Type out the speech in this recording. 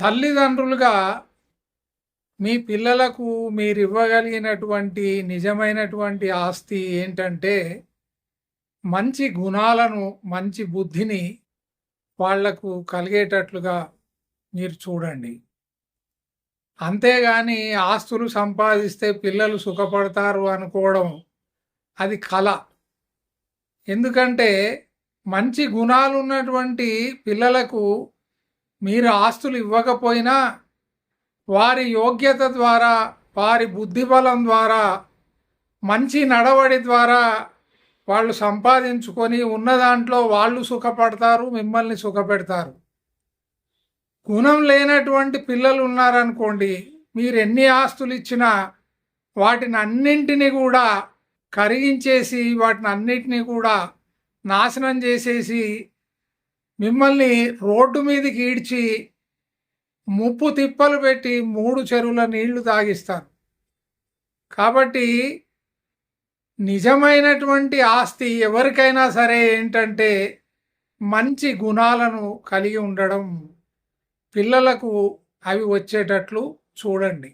తల్లిదండ్రులుగా మీ పిల్లలకు మీరు ఇవ్వగలిగినటువంటి నిజమైనటువంటి ఆస్తి ఏంటంటే మంచి గుణాలను మంచి బుద్ధిని వాళ్ళకు కలిగేటట్లుగా మీరు చూడండి. అంతేగాని ఆస్తులు సంపాదిస్తే పిల్లలు సుఖపడతారు అనుకోవడం అది కళ ఎందుకంటే మంచి గుణాలు ఉన్నటువంటి పిల్లలకు మీరు ఆస్తులు ఇవ్వకపోయినా వారి యోగ్యత ద్వారా వారి బుద్ధిబలం ద్వారా మంచి నడవడి ద్వారా వాళ్ళు సంపాదించుకొని ఉన్న దాంట్లో వాళ్ళు సుఖపడతారు మిమ్మల్ని సుఖపెడతారు. గుణం లేనటువంటి పిల్లలు ఉన్నారనుకోండి మీరు ఎన్ని ఆస్తులు ఇచ్చినా వాటిని అన్నింటినీ కూడా కరిగించేసి వాటిని అన్నింటినీ కూడా నాశనం చేసేసి మిమ్మల్ని రోడ్డు మీదకి ఈడ్చి ముప్పు తిప్పలు పెట్టి మూడు చెరువుల నీళ్ళు తాగిస్తారు కాబట్టి నిజమైనటువంటి ఆస్తి ఎవరికైనా సరే ఏంటంటే మంచి గుణాలను కలిగి ఉండడం పిల్లలకు అవి వచ్చేటట్లు చూడండి.